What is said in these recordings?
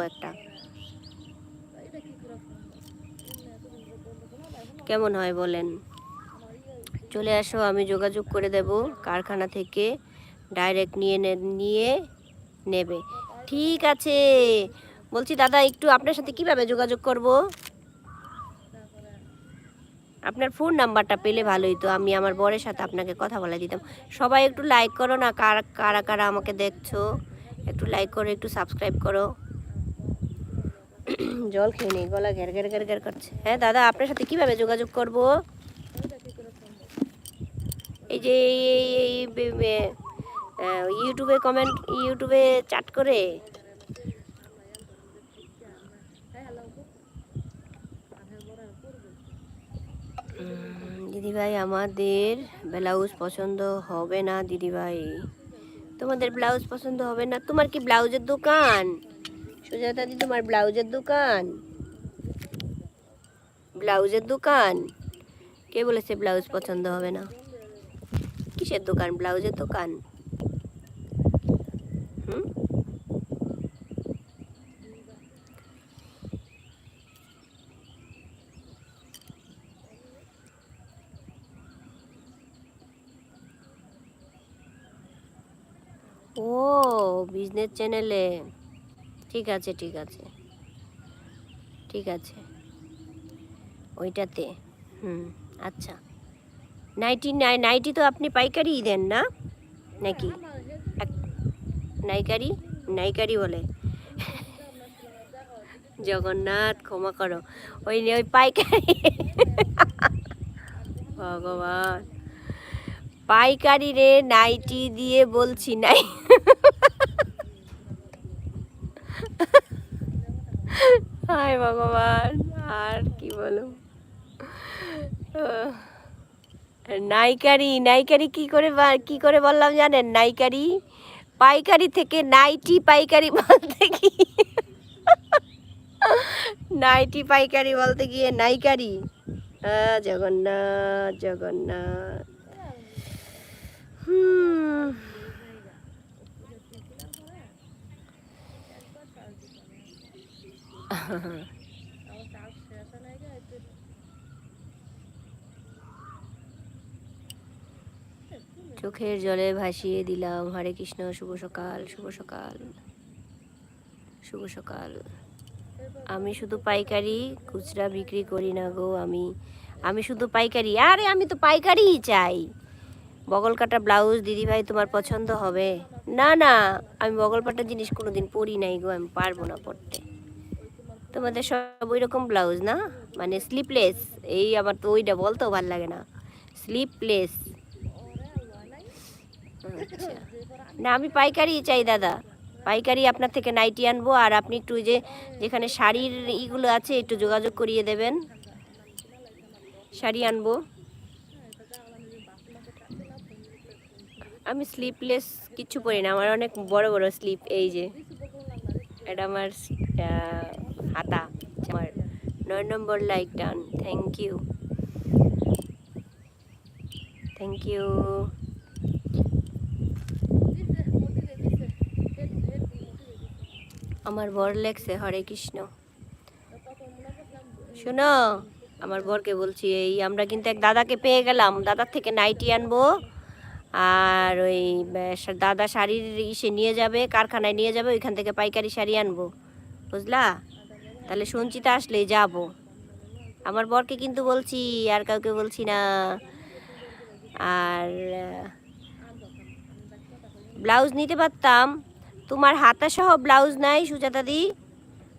একটা। কেমন হয় বলেন? চলে আসো, আমি যোগাযোগ করে দেব কারখানা থেকে। ডাইরেক্ট নিয়ে নিয়ে নেবে। ঠিক আছে। বলছি, দাদা, একটু আপনার সাথে কীভাবে যোগাযোগ করব? আপনার ফোন নাম্বারটা পেলে ভালোই তো আমি আমার বরের সাথে আপনাকে কথা বলে দিতাম। সবাই একটু লাইক করো না, কারা কারা কারা আমাকে দেখছ? একটু লাইক করো, একটু সাবস্ক্রাইব করো। জল খেয়ে নেই, গলা ঘের ঘের ঘের ঘের করছে। হ্যাঁ দাদা, আপনার সাথে কীভাবে যোগাযোগ করব? এই যে ইউটিউবে কমেন্ট ইউটিউবে চাট করে। দিদিভাই, আমাদের ব্লাউজ পছন্দ হবে না, দিদিভাই। তোমাদের ব্লাউজ পছন্দ হবে না, তোমার কি ব্লাউজের দোকান? সুজাতা দি, তোমার ব্লাউজের দোকান? ব্লাউজের দোকান? কে বলেছে ব্লাউজ পছন্দ হবে না? কিসের দোকান? ব্লাউজের দোকান? হুম? ও বিজনেস চ্যানেলে ঠিক আছে ঠিক আছে। ঠিক আছে। ওইটাতে। হুম আচ্ছা। নাইটি নাই নাইটি তো আপনি পাইকারিই দেন না? নাকি? নাইকারি? নাইকারি বলে। জগন্নাথ, ক্ষমা করো। ওই ওই পাইকারি। ভগবান। পাইকারি রে নাইটি দিয়ে বলছি নাই হায় ভগবান, আর কি বলো? নাইকারি নাইকারি কি করে কি করে বললাম জানেন? নাইকারি, পাইকারি থেকে নাইটি পাইকারি বলতে কি? নাইটি পাইকারি বলতে গিয়ে নাইকারি? জগন্নাথ জগন্নাথ। হুম। চোখের জলে ভাসিয়ে দিলাম। হরে কৃষ্ণ, শুভ সকাল শুভ সকাল শুভ সকাল। আমি শুধু পাইকারি খুচরা বিক্রি করি না গো, আমি আমি শুধু পাইকারি। আরে আমি তো পাইকারিই চাই। বগল কাটা ব্লাউজ দিদিভাই তোমার পছন্দ হবে? না না, আমি বগল কাটা জিনিস কোনোদিন পরি নাই গো, আমি পারব না পরতে। তোমাদের সব ওই রকম ব্লাউজ না? মানে স্লিপলেস এই আমার তো ওইটা বলতেও ভালো লাগে না। স্লিপলেস আচ্ছা। না, আমি পাইকারি চাই দাদা। পাইকারি আপনার থেকে নাইটি আনব, আর আপনি একটু যে, যেখানে শাড়ির ইগুলো আছে, একটু যোগাযোগ করিয়ে দেবেন। শাড়ি আনব। আমি স্লিপলেস কিছু পরি না, আমার অনেক বড় বড় স্লিপ এই যে। এটা আমার হাতা, আমার নয় নম্বর like done thank you thank you আমার বর লেগছে হরে কৃষ্ণ। শোনো, আমার বরকে বলছি, এই আমরা কিন্তু এক দাদাকে পেয়ে গেলাম, দাদার থেকে নাইটি আনব, আর ওই দাদা শাড়ির ইসে নিয়ে যাবে, কারখানায় নিয়ে যাবে, ওইখান থেকে পাইকারি শাড়ি আনব, বুঝলা? তাহলে সঞ্চিতা আসলেই যাব। আমার বরকে কিন্তু বলছি, আর কাউকে বলছি না। আর ব্লাউজ নিতে পারতাম। তোমার হাতা সহ ব্লাউজ নাই সুজাতা দি।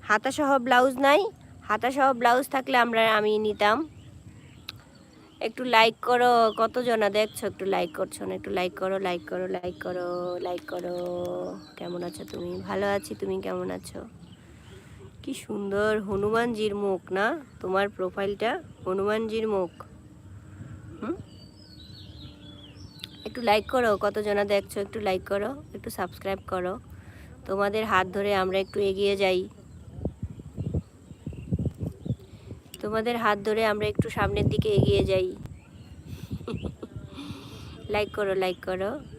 হাতা সহ ব্লাউজ নাই। হাতা সহ ব্লাউজ থাকলে আমরা, আমি নিতাম। একটু লাইক করো, কতজনা দেখছ? একটু লাইক করছ না, একটু লাইক করো লাইক করো লাইক করো লাইক করো। কেমন আছো তুমি? ভালো আছি, তুমি কেমন আছো? কি সুন্দর হনুমানজির মুখ, না? তোমার প্রোফাইলটা হনুমানজির মুখ। একটু লাইক করো, কতজনা দেখছ, একটু লাইক করো, একটু সাবস্ক্রাইব করো। তোমাদের হাত ধরে আমরা একটু এগিয়ে যাই। তোমাদের হাত ধরে আমরা একটু সামনের দিকে এগিয়ে যাই। লাইক করো লাইক করো।